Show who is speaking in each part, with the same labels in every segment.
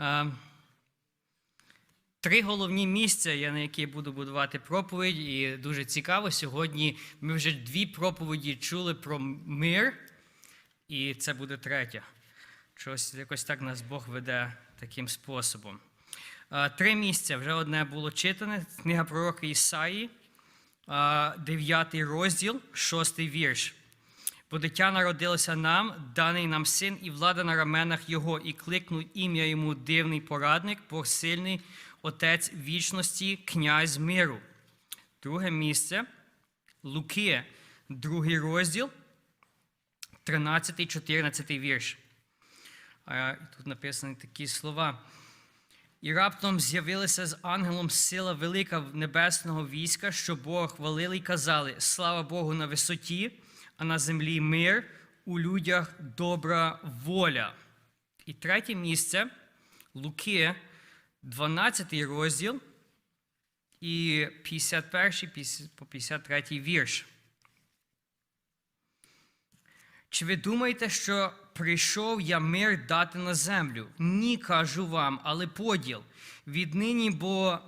Speaker 1: Е, Три головні місця, я на які буду будувати проповідь, і дуже цікаво. Сьогодні ми вже дві проповіді чули про мир, і це буде третя. Щось якось так нас Бог веде таким способом. Е, Три місця. Вже одне було читане. Книга пророка Ісаї, е, 9 розділ, 6 вірш. Бо дитя народилося нам, даний нам син, і влада на раменах його, і кликнув ім'я йому дивний порадник, Бог сильний, Отець вічності, князь миру. Друге місце Луки, другий розділ, 13-14 вірш. А, Тут написані такі слова. І раптом з'явилася з ангелом сила велика небесного війська, що Бога хвалили й казали: Слава Богу на висоті, а на землі мир, у людях добра воля. І третє місце Луки, 12 розділ і 51 по 53 вірш. Чи ви думаєте, що прийшов я мир дати на землю? Ні, кажу вам, але поділ. Віднині, бо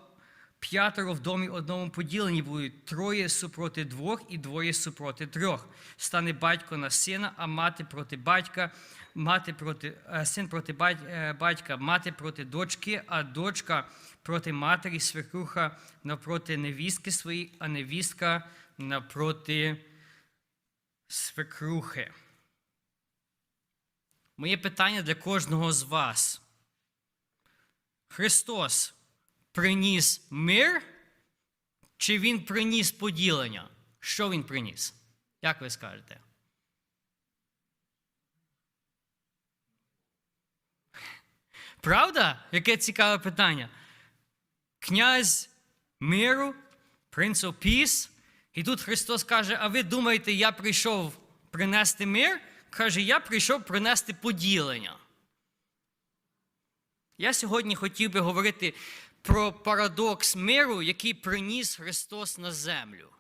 Speaker 1: п'ятеро в домі одному поділені будуть, троє супроти двох і двоє супроти трьох. Стане батько на сина, а мати проти батька, мати проти, е, син проти е, батька, мати проти дочки, а дочка проти матері, свекруха навпроти невістки своєї, а невістка навпроти свекрухи. Моє питання для кожного з вас. Христос приніс мир, чи Він приніс поділення? Що Він приніс? Як ви скажете? Правда? Яке цікаве питання? Князь миру, Prince of Peace. І тут Христос каже: А ви думаєте, я прийшов принести мир? Каже, я прийшов принести поділення. Я сьогодні хотів би говорити про парадокс миру, який приніс Христос на землю.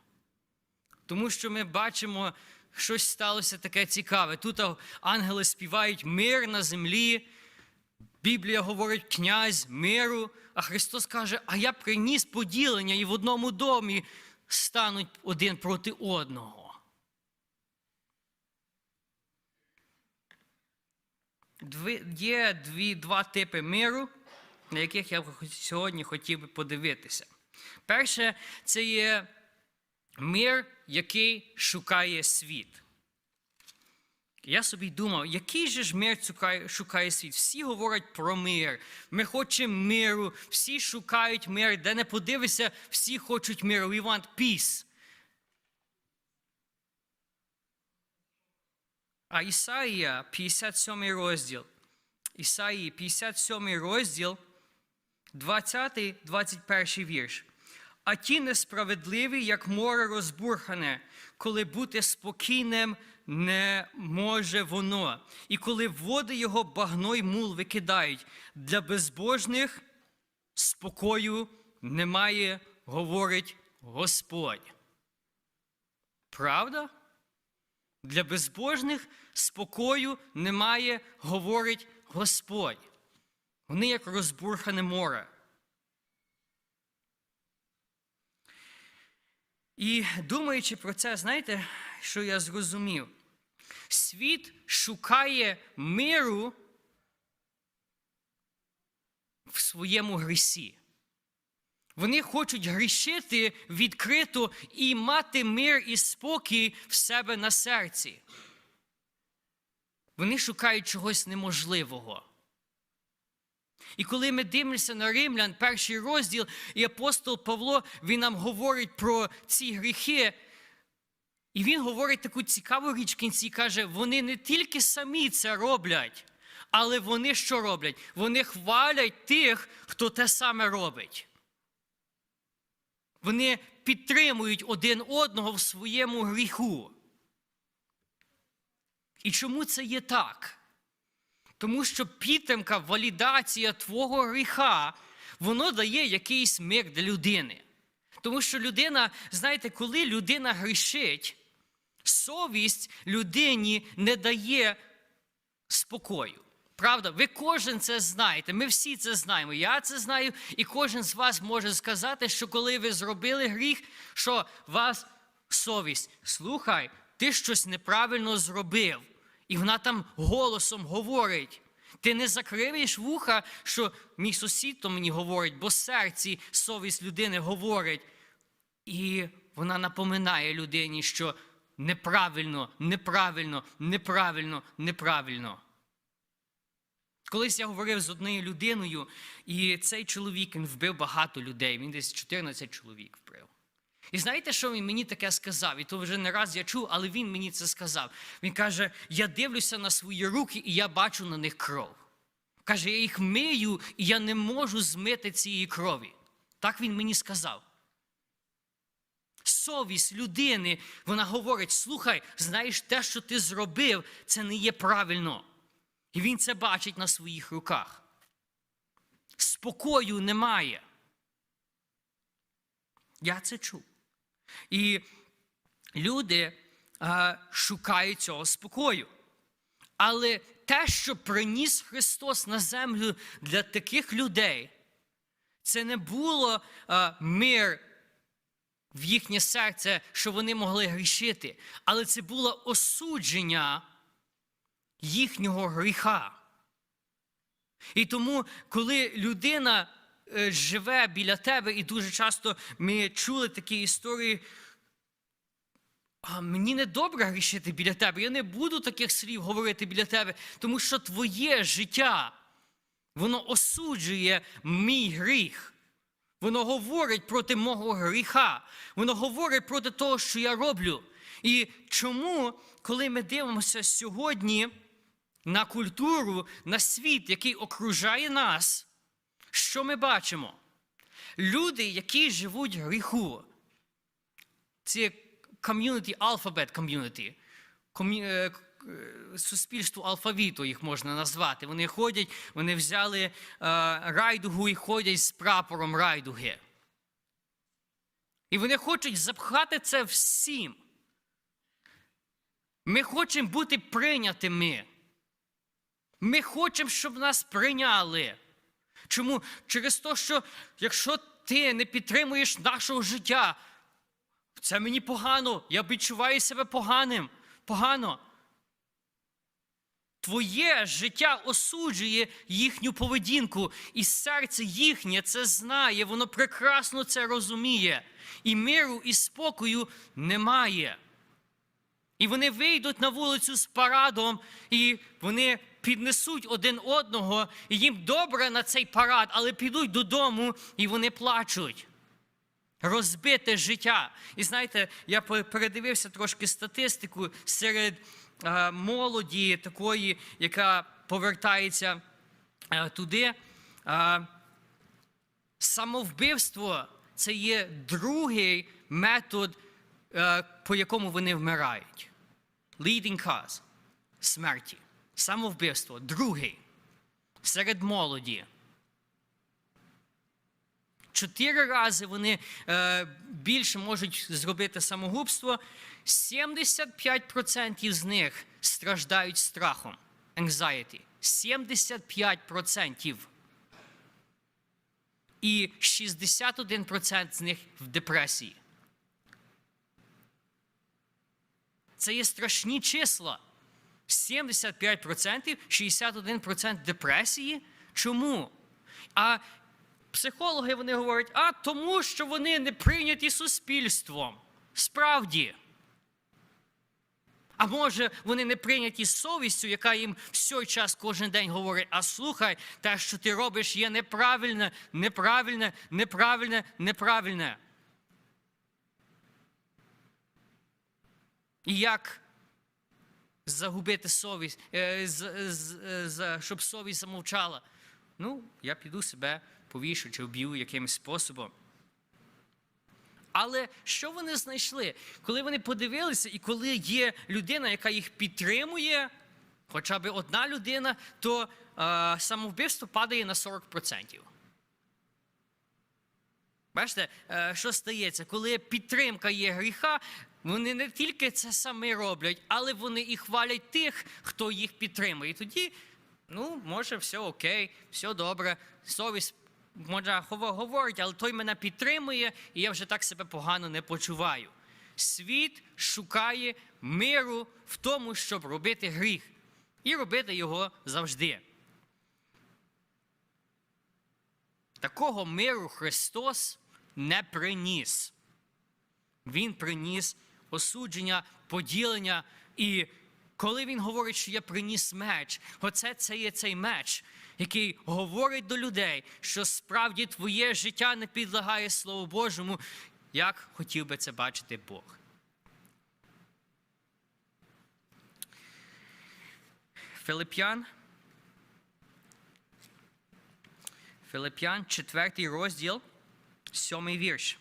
Speaker 1: Тому що ми бачимо, щось сталося таке цікаве. Тут ангели співають мир на землі. Біблія говорить князь миру, а Христос каже, а я приніс поділення і в одному домі стануть один проти одного. Дві, є дві, два типи миру, на яких я сьогодні хотів би подивитися. Перше, це є мир, який шукає світ. Я собі думав, який же ж мир шукає світ? Всі говорять про мир. Ми хочемо миру, всі шукають мир. Де не подивишся, всі хочуть миру. We want peace. А Ісаїя, 57 розділ. Ісаїї, 57 розділ, 20-21 вірш. А ті несправедливі, як море розбурхане, коли бути спокійним не може воно. І коли води його багно й мул викидають, для безбожних спокою немає, говорить Господь. Правда? Для безбожних спокою немає, говорить Господь. Вони як розбурхане море. І думаючи про це, знаєте, що я зрозумів? Світ шукає миру в своєму грісі. Вони хочуть грішити відкрито і мати мир і спокій в себе на серці. Вони шукають чогось неможливого. І коли ми дивимося на римлян, перший розділ, і апостол Павло він нам говорить про ці гріхи, і він говорить таку цікаву річ в кінці, каже, вони не тільки самі це роблять, але вони що роблять? Вони хвалять тих, хто те саме робить. Вони підтримують один одного в своєму гріху. І чому це є так? Тому що підтримка, валідація твого гріха, воно дає якийсь мир для людини. Тому що людина, знаєте, коли людина грішить, совість людині не дає спокою. Правда, ви кожен це знаєте. Ми всі це знаємо. Я це знаю, і кожен з вас може сказати, що коли ви зробили гріх, що вас совість. Слухай, ти щось неправильно зробив. І вона там голосом говорить. Ти не закриваєш вуха, що мій сусід то мені говорить, бо серці совість людини говорить. І вона напоминає людині, що неправильно, неправильно, неправильно, неправильно. Колись я говорив з однією людиною, і цей чоловік він вбив багато людей. Він десь 14 чоловік вбив. І знаєте, що він мені таке сказав? І то вже не раз я чув, але він мені це сказав. Він каже: я дивлюся на свої руки, і я бачу на них кров. Каже, я їх мию, і я не можу змити цієї крові. Так він мені сказав. Совість людини, вона говорить: слухай, знаєш, те, що ти зробив, це не є правильно. І він це бачить на своїх руках. Спокою немає. Я це чув. І люди а, шукають цього спокою. Але те, що приніс Христос на землю для таких людей, це не було а, мир в їхнє серце, що вони могли грішити, але це було осудження їхнього гріха. І тому, коли людина живе біля тебе, і дуже часто ми чули такі історії. А мені не добре грішити біля тебе. Я не буду таких слів говорити біля тебе, тому що твоє життя, воно осуджує мій гріх. Воно говорить проти мого гріха. Воно говорить проти того, що я роблю. І чому, коли ми дивимося сьогодні на культуру, на світ, який окружає нас, що ми бачимо? Люди, які живуть в гріху, це ком'юніті, алфабет ком'юніті, е, суспільство алфавіту їх можна назвати. Вони ходять, вони взяли е, райдугу і ходять з прапором райдуги. І вони хочуть запхати це всім. Ми хочемо бути прийнятими. Ми хочемо, щоб нас прийняли. Чому? Через те, що якщо ти не підтримуєш нашого життя, це мені погано, я відчуваю себе поганим. Погано. Твоє життя осуджує їхню поведінку, і серце їхнє це знає, воно прекрасно це розуміє. І миру, і спокою немає. І вони вийдуть на вулицю з парадом, і вони піднесуть один одного, і їм добре на цей парад, але підуть додому і вони плачуть. Розбите життя. І знаєте, я передивився трошки статистику серед е, молоді, такої, яка повертається е, туди. Е, самовбивство це є другий метод, по якому вони вмирають. Leading cause смерті. Самовбивство. Другий. Серед молоді. Чотири рази вони е, більше можуть зробити самогубство. 75% з них страждають страхом. Anxiety. 75%. І 61% з них в депресії. Це є страшні числа. 75%, 61% депресії. Чому? А психологи вони говорять, а тому, що вони не прийняті суспільством. Справді. А може, вони не прийняті совістю, яка їм всій час кожен день говорить: а слухай, те, що ти робиш, є неправильне, неправильне, неправильне, неправильне. І як загубити совість, е, з, з, щоб совість замовчала? Ну, я піду себе повішу чи вб'ю якимось способом. Але що вони знайшли? Коли вони подивилися, і коли є людина, яка їх підтримує, хоча б одна людина, то е, самовбивство падає на 40%. Бачите, е, що стається? Коли підтримка є гріха, вони не тільки це саме роблять, але вони і хвалять тих, хто їх підтримує. І тоді Ну, може, все окей, все добре, совість може говорить, але той мене підтримує, і я вже так себе погано не почуваю. Світ шукає миру в тому, щоб робити гріх, і робити його завжди. Такого миру Христос не приніс. Він приніс осудження, поділення. І коли він говорить, що я приніс меч, оце це є цей меч, який говорить до людей, що справді твоє життя не підлягає Слову Божому, як хотів би це бачити Бог. Филип'ян. Филип'ян, четвертий розділ, сьомий вірш.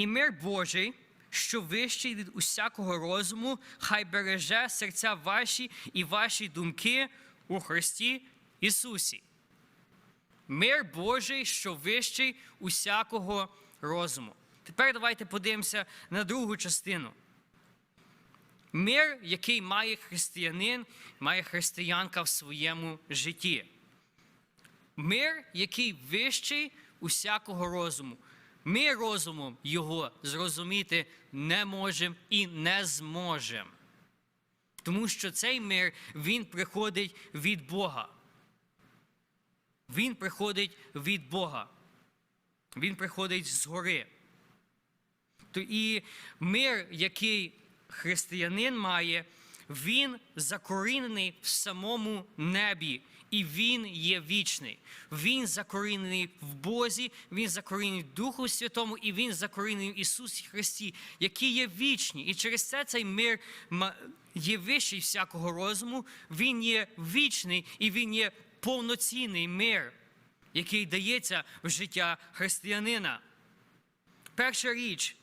Speaker 1: І мир Божий, що вищий від усякого розуму, хай береже серця ваші і ваші думки у Христі Ісусі. Мир Божий, що вищий усякого розуму. Тепер давайте подивимося на другу частину. Мир, який має християнин, має християнка в своєму житті. Мир, який вищий усякого розуму. Ми розумом його зрозуміти не можемо і не зможемо. Тому що цей мир, він приходить від Бога. Він приходить від Бога. Він приходить згори. То і мир, який християнин має, він закорінений в самому небі, і він є вічний. Він закорінений в Бозі, він закорінений в Духу Святому, і він закорінений в Ісусі Христі, які є вічні. І через це цей мир є вищий всякого розуму, він є вічний і він є повноцінний мир, який дається в життя християнина. Перша річ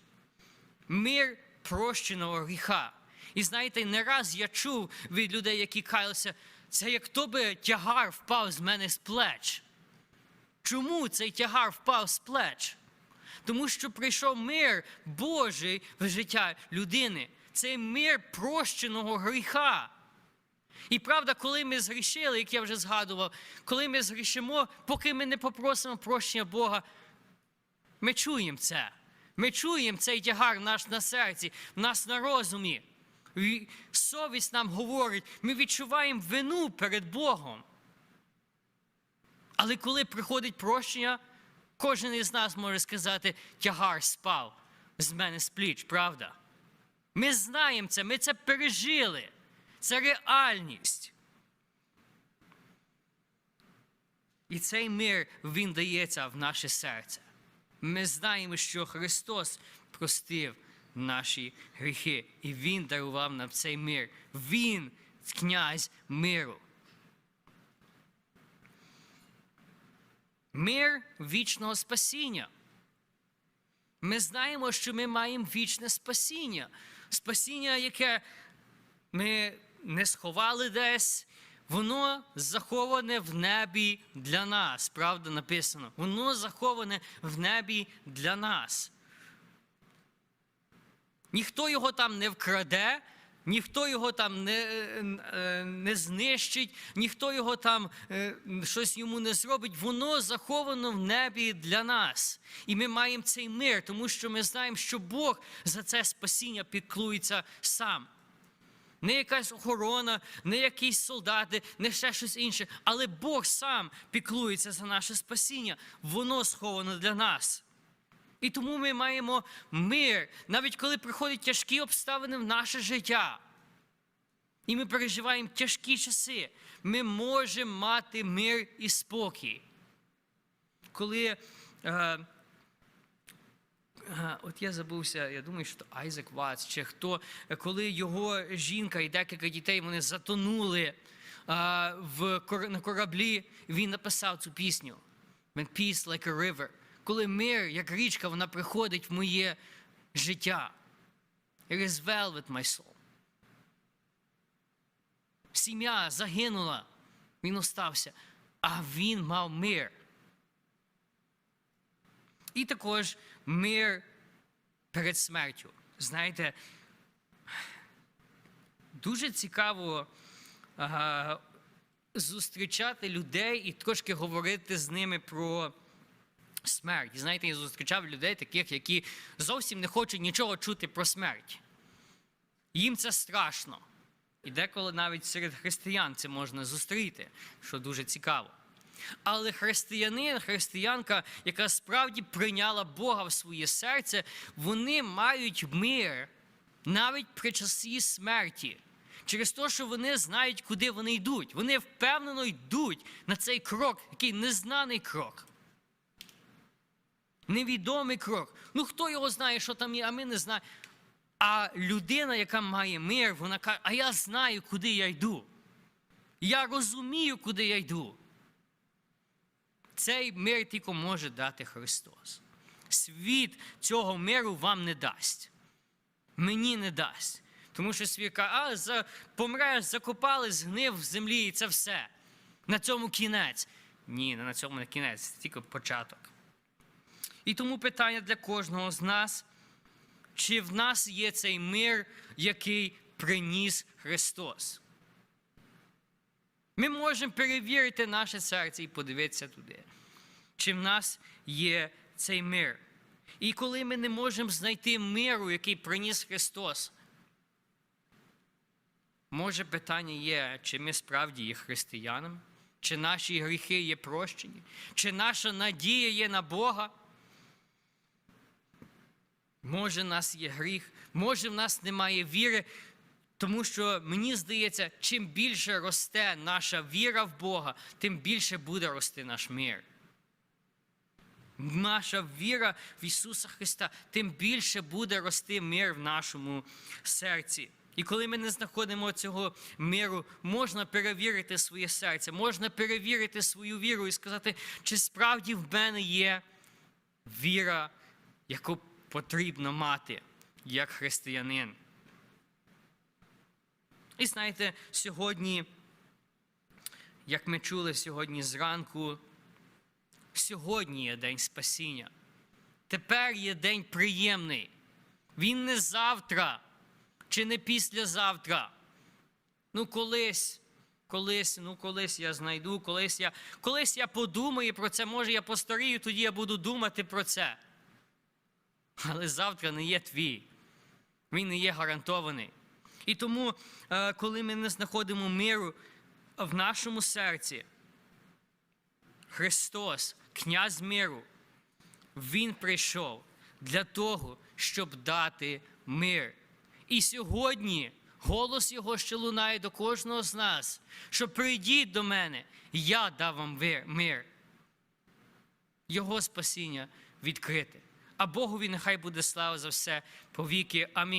Speaker 1: мир прощеного гріха. І знаєте, не раз я чув від людей, які каялися, це як то би тягар впав з мене з плеч. Чому цей тягар впав з плеч? Тому що прийшов мир Божий в життя людини. Це мир прощеного гріха. І правда, коли ми згрішили, як я вже згадував, коли ми згрішимо, поки ми не попросимо прощення Бога, ми чуємо це. Ми чуємо цей тягар наш на серці, в нас на розумі. Совість нам говорить, ми відчуваємо вину перед Богом. Але коли приходить прощення, кожен із нас може сказати, тягар спав з мене з пліч, правда? Ми знаємо це, ми це пережили. Це реальність. І цей мир, він дається в наше серце. Ми знаємо, що Христос простив наші гріхи, і Він дарував нам цей мир. Він князь миру. Мир вічного спасіння. Ми знаємо, що ми маємо вічне спасіння. Спасіння, яке ми не сховали десь, воно заховане в небі для нас. Правда написано. Воно заховане в небі для нас. Ніхто його там не вкраде, ніхто його там не, е, не знищить, ніхто його там е, щось йому не зробить. Воно заховано в небі для нас. І ми маємо цей мир, тому що ми знаємо, що Бог за це спасіння піклується сам. Не якась охорона, не якісь солдати, не ще щось інше. Але Бог сам піклується за наше спасіння. Воно сховано для нас. І тому ми маємо мир, навіть коли приходять тяжкі обставини в наше життя. І ми переживаємо тяжкі часи. Ми можемо мати мир і спокій. Коли. Е, е, От я забувся, я думаю, що Айзек Ватс, чи хто, е, коли його жінка і декілька дітей вони затонули а, в, кор- на кораблі, він написав цю пісню. Peace like a river. Коли мир, як річка, вона приходить в моє життя. It is well my soul. Сім'я загинула, він остався, а він мав мир. І також мир перед смертю. Знаєте, дуже цікаво е, зустрічати людей і трошки говорити з ними про смерть. Знаєте, я зустрічав людей, таких, які зовсім не хочуть нічого чути про смерть. Їм це страшно. І деколи навіть серед християн це можна зустріти, що дуже цікаво. Але християнин, християнка, яка справді прийняла Бога в своє серце, вони мають мир навіть при часі смерті. Через те, що вони знають, куди вони йдуть. Вони впевнено йдуть на цей крок, який незнаний крок. Невідомий крок. Ну хто його знає, що там є, а ми не знаємо. А людина, яка має мир, вона каже, а я знаю, куди я йду. Я розумію, куди я йду. Цей мир тільки може дати Христос. Світ цього миру вам не дасть. Мені не дасть. Тому що світ каже, а за, помреш, закопали, згнив в землі, і це все. На цьому кінець. Ні, не на цьому не кінець, тільки початок. І тому питання для кожного з нас, чи в нас є цей мир, який приніс Христос? Ми можемо перевірити наше серце і подивитися туди, чи в нас є цей мир. І коли ми не можемо знайти миру, який приніс Христос, може питання є, чи ми справді є християнами, чи наші гріхи є прощені, чи наша надія є на Бога. Може, в нас є гріх, може, в нас немає віри, тому що мені здається, чим більше росте наша віра в Бога, тим більше буде рости наш мир. Наша віра в Ісуса Христа, тим більше буде рости мир в нашому серці. І коли ми не знаходимо цього миру, можна перевірити своє серце, можна перевірити свою віру і сказати, чи справді в мене є віра, яку потрібно мати як християнин. І знаєте, сьогодні, як ми чули сьогодні зранку, сьогодні є день спасіння. Тепер є день приємний. Він не завтра чи не післязавтра. Ну, колись, колись, ну колись я знайду, колись я, колись я подумаю про це, може я постарію, тоді я буду думати про це. Але завтра не є твій. Він не є гарантований. І тому, е, коли ми не знаходимо миру в нашому серці, Христос, князь миру, Він прийшов для того, щоб дати мир. І сьогодні голос Його ще лунає до кожного з нас, що прийдіть до мене, я дам вам мир. Його спасіння відкрите. А Богові нехай буде слава за все повіки. Амінь.